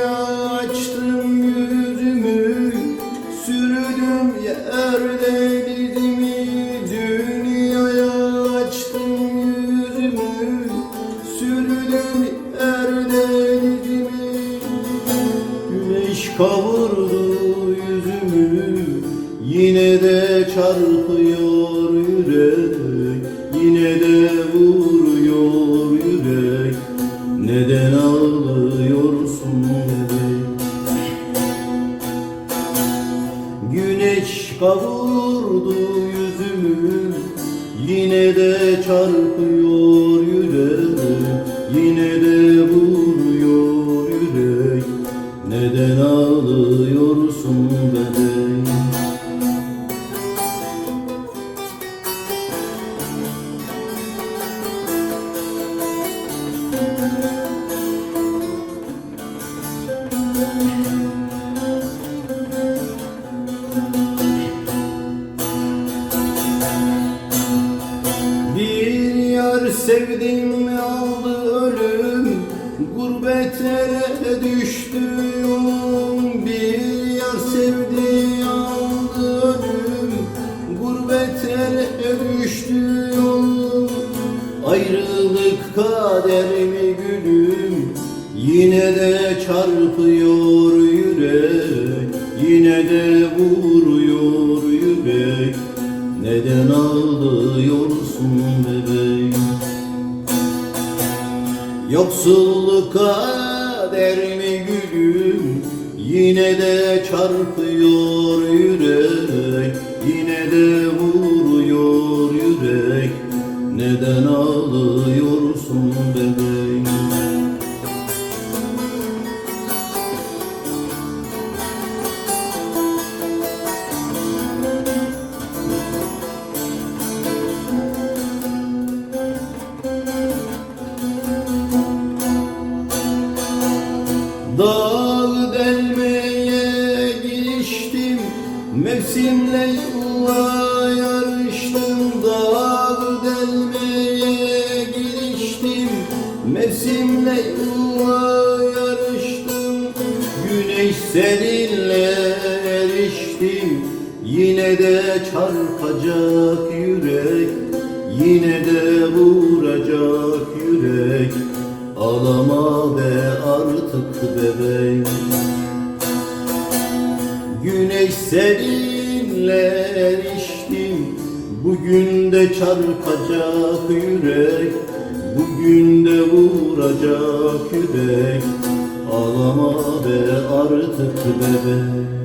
açtım Sürdüm yerde dizimi. Dünyaya açtım yüzümü Sürdüm yerde dizimi. Güneş kavurdu yüzümü Yine de çarpıyor yürek Yine de kavurdu yüzümü Yine de çarpıyor yürek Yine de vuruyor yürek Neden ağlıyorsun bebek Bir sevdim aldı ölüm? Gurbetlere düştü Bir yar sevdi aldı ölüm. Gurbetlere düştü yolum. Ayrılık kader mi gülüm? Yine de çarpıyor yürek. Yine de vuruyor yürek. Neden ağlıyorsun bebeğim Yoksulluk kader mi gülüm? Yine de çarpıyor yürek Yine de vuruyor yürek. Neden ağlıyorsun bebeğim Dağ delmeye giriştim Mevsimle yola yarıştım. Dağ delmeye giriştim Mevsimle yola yarıştım. Güneş seninle eriştim Yine de çarpacak yürek Yine de vuracak yürek Ağlama be artık bebeğim. Güneş seninle eriştim Bugün de çarpacak yürek. Bugün de vuracak yürek. Ağlama be artık bebeğim